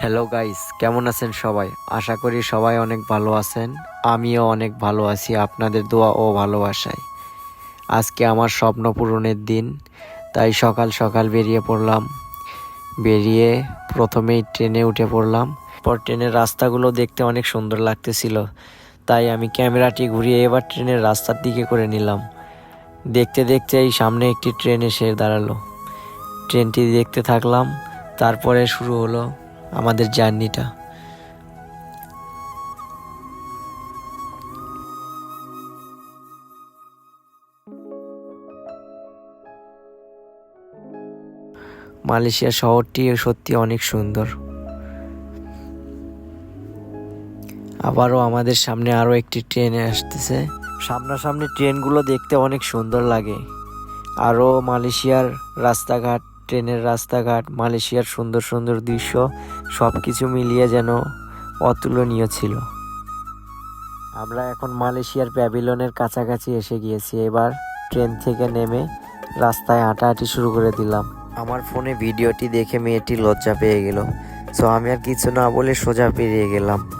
Hello guys কেমন আছেন সবাই? আশা করি সবাই অনেক ভালো আছেন। আমিও অনেক ভালো আছি। আপনাদের দোয়া ও ভালোবাসায়। আজকে আমার স্বপ্ন পূরণের দিন, তাই সকাল সকাল বেরিয়ে পড়লাম। বেরিয়ে প্রথমেই ট্রেনে উঠে পড়লাম। পর ট্রেনের রাস্তাগুলো দেখতে অনেক সুন্দর লাগতেছিল। তাই আমি ক্যামেরাটি ঘুরিয়ে এবার ট্রেনের রাস্তার দিকে করে নিলাম। দেখতে দেখতে এই সামনে একটি ট্রেন এসে দাঁড়াল। ট্রেনটি দেখতে থাকলাম। তারপরে শুরু হলো আমাদের জার্নিটা। মালয়েশিয়া শহরটি সত্যি অনেক সুন্দর। আবারও আমাদের সামনে আরও একটি ট্রেন আসতেছে। সামনাসামনি ট্রেনগুলো দেখতে অনেক সুন্দর লাগে। আরও মালয়েশিয়ার রাস্তাঘাট ট্রেনের রাস্তাঘাট, মালয়েশিয়ার সুন্দর সুন্দর দৃশ্য সব কিছু মিলিয়ে যেন অতুলনীয় ছিল। আমরা এখন মালয়েশিয়ার প্যাভিলনের কাছাকাছি এসে গিয়েছি। এবার ট্রেন থেকে নেমে রাস্তায় হাঁটাহাঁটি শুরু করে দিলাম। আমার ফোনে ভিডিওটি দেখে মেয়েটি লজ্জা পেয়ে গেল। সো আমি আর কিছু না বলে সোজা পেরিয়ে গেলাম।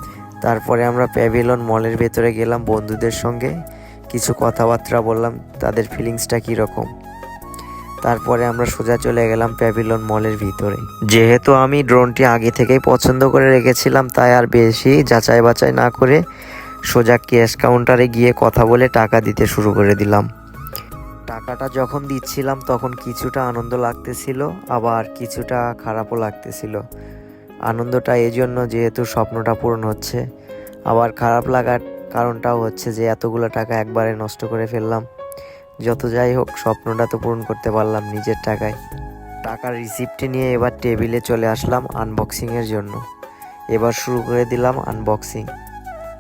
তারপরে আমরা প্যাভিলন মলের ভেতরে গেলাম। বন্ধুদের সঙ্গে কিছু কথাবার্তা বললাম। তাদের ফিলিংসটা কীরকম? তারপরে আমরা সোজা চলে গেলাম প্যাভিলন মলের ভিতরে। যেহেতু আমি ড্রোনটি আগে থেকেই পছন্দ করে রেখেছিলাম, তাই আর বেশি যাচাই বাছাই না করে সোজা ক্যাশ কাউন্টারে গিয়ে কথা বলে টাকা দিতে শুরু করে দিলাম। টাকাটা যখন দিচ্ছিলাম, তখন কিছুটা আনন্দ লাগতেছিল, আবার কিছুটা খারাপও লাগতেছিল। আনন্দটা এই জন্য যেহেতু স্বপ্নটা পূরণ হচ্ছে, আবার খারাপ লাগার কারণটাও হচ্ছে যে এতগুলো টাকা একবারে নষ্ট করে ফেললাম। যত যাই হোক, স্বপ্নটা তো পূরণ করতে পারলাম নিজের টাকায়। টাকার রিসিপ্টটি নিয়ে এবার টেবিলে চলে আসলাম আনবক্সিংয়ের জন্য। এবার শুরু করে দিলাম আনবক্সিং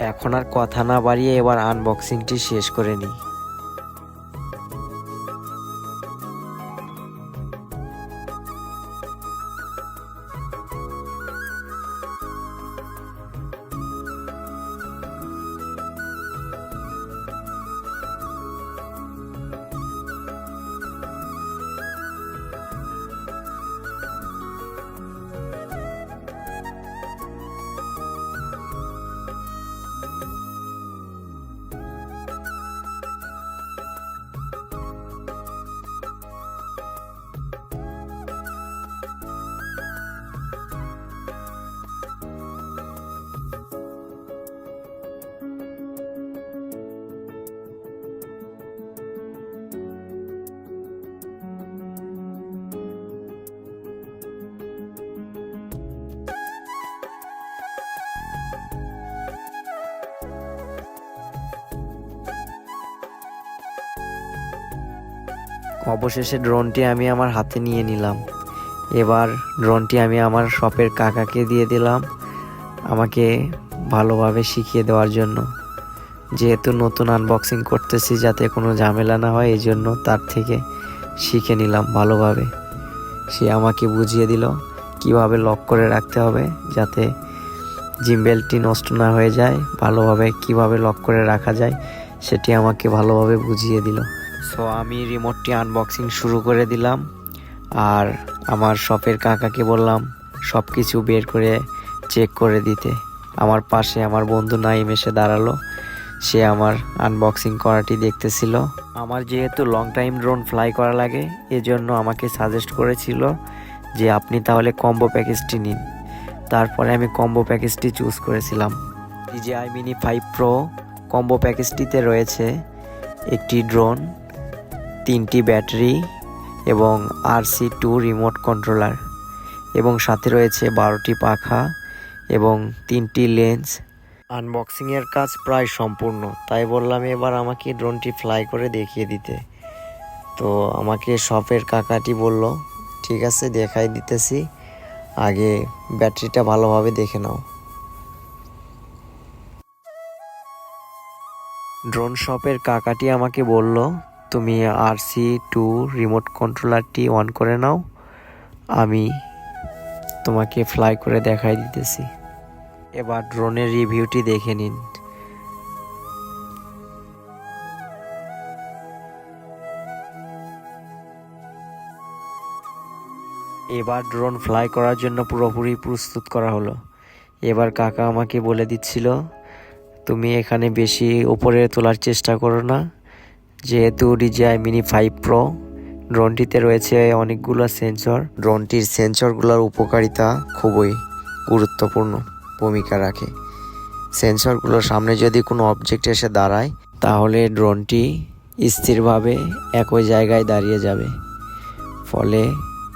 এখন আর কথা না বাড়িয়ে এবার আনবক্সিংটি শেষ করে নিই। অবশেষে ড্রোনটি আমি আমার হাতে নিয়ে নিলাম। এবার ড্রোনটি আমি আমার শপের কাকাকে দিয়ে দিলাম আমাকে ভালোভাবে শিখিয়ে দেওয়ার জন্য। যেহেতু নতুন আনবক্সিং করতেছি যাতে কোনো ঝামেলা না হয় এই জন্য তার থেকে শিখে নিলাম ভালোভাবে। সে আমাকে বুঝিয়ে দিল কীভাবে লক করে রাখতে হবে যাতে জিমবেলটি নষ্ট না হয়ে যায়, ভালোভাবে কীভাবে লক করে রাখা যায় সেটি আমাকে ভালোভাবে বুঝিয়ে দিল। সো আমি রিমোটটি আনবক্সিং শুরু করে দিলাম। আর আমার শপের কাকাকে বললাম সব কিছু বের করে চেক করে দিতে। আমার পাশে আমার বন্ধু নাইম এসে দাঁড়াল। সে আমার আনবক্সিং করাটি দেখতেছিল। আমার যেহেতু লং টাইম ড্রোন ফ্লাই করা লাগে, এজন্য আমাকে সাজেস্ট করেছিল যে আপনি তাহলে কম্বো প্যাকেজটি নিন। তারপরে আমি কম্বো প্যাকেজটি চুজ করেছিলাম। DJI mini five pro combo প্যাকেজটিতে রয়েছে একটি ড্রোন তিনটি ব্যাটারি এবং আরসি টু রিমোট কন্ট্রোলার এবং সাথে রয়েছে বারোটি পাখা এবং তিনটি লেন্স আনবক্সিংয়ের কাজ প্রায় সম্পূর্ণ, তাই বললাম এবার আমাকে ড্রোনটি ফ্লাই করে দেখিয়ে দিতে। তো আমাকে শপের কাকাটি বলল, ঠিক আছে, দেখাই দিতেছি। আগে ব্যাটারিটা ভালোভাবে দেখে নাও। ড্রোন শপের কাকাটি আমাকে বলল তুমি আরসি টু রিমোট কন্ট্রোলারটি অন করে নাও। আমি তোমাকে ফ্লাই করে দেখাই দিতেছি। এবার ড্রোনের রিভিউটি দেখে নিন। এবার ড্রোন ফ্লাই করার জন্য পুরোপুরি প্রস্তুত করা হলো। এবার কাকা আমাকে বলে দিচ্ছিল, তুমি এখানে বেশি উপরে তোলার চেষ্টা করো না। যেহেতু ডিজিআই মিনি ফাইভ প্রো ড্রোনটিতে রয়েছে অনেকগুলো সেন্সর ড্রোনটির সেন্সরগুলোর উপকারিতা খুবই গুরুত্বপূর্ণ ভূমিকা রাখে। সেন্সরগুলোর সামনে যদি কোনো অবজেক্ট এসে দাঁড়ায়, তাহলে ড্রোনটি স্থিরভাবে একই জায়গায় দাঁড়িয়ে যাবে। ফলে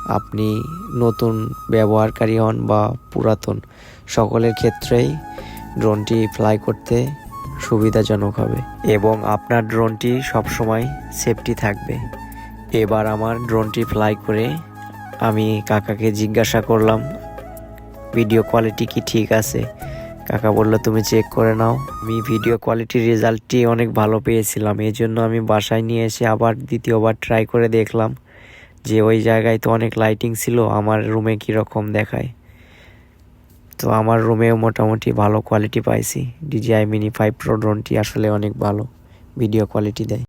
আপনি নতুন ব্যবহারকারী হন বা পুরাতন, সকলের ক্ষেত্রেই ড্রোনটি ফ্লাই করতে সুবিধাজনক হবে। এবং আপনার ড্রোনটি সবসময় সেফটি থাকবে। এবার আমার ড্রোনটি ফ্লাই করে আমি কাকাকে জিজ্ঞাসা করলাম, ভিডিও কোয়ালিটি কি ঠিক আছে? কাকা বলল, তুমি চেক করে নাও। আমি ভিডিও কোয়ালিটির রেজাল্টটি অনেক ভালো পেয়েছিলাম। এই জন্য আমি বাসায় নিয়ে এসে আবার দ্বিতীয়বার ট্রাই করে দেখলাম যে ওই জায়গায় তো অনেক লাইটিং ছিল, আমার রুমে কীরকম দেখায়। তো আমার রুমেও মোটামুটি ভালো কোয়ালিটি পাইছি। ডিজিআই মিনি ফাইভ প্রো ড্রোনটি আসলে অনেক ভালো ভিডিও কোয়ালিটি দেয়।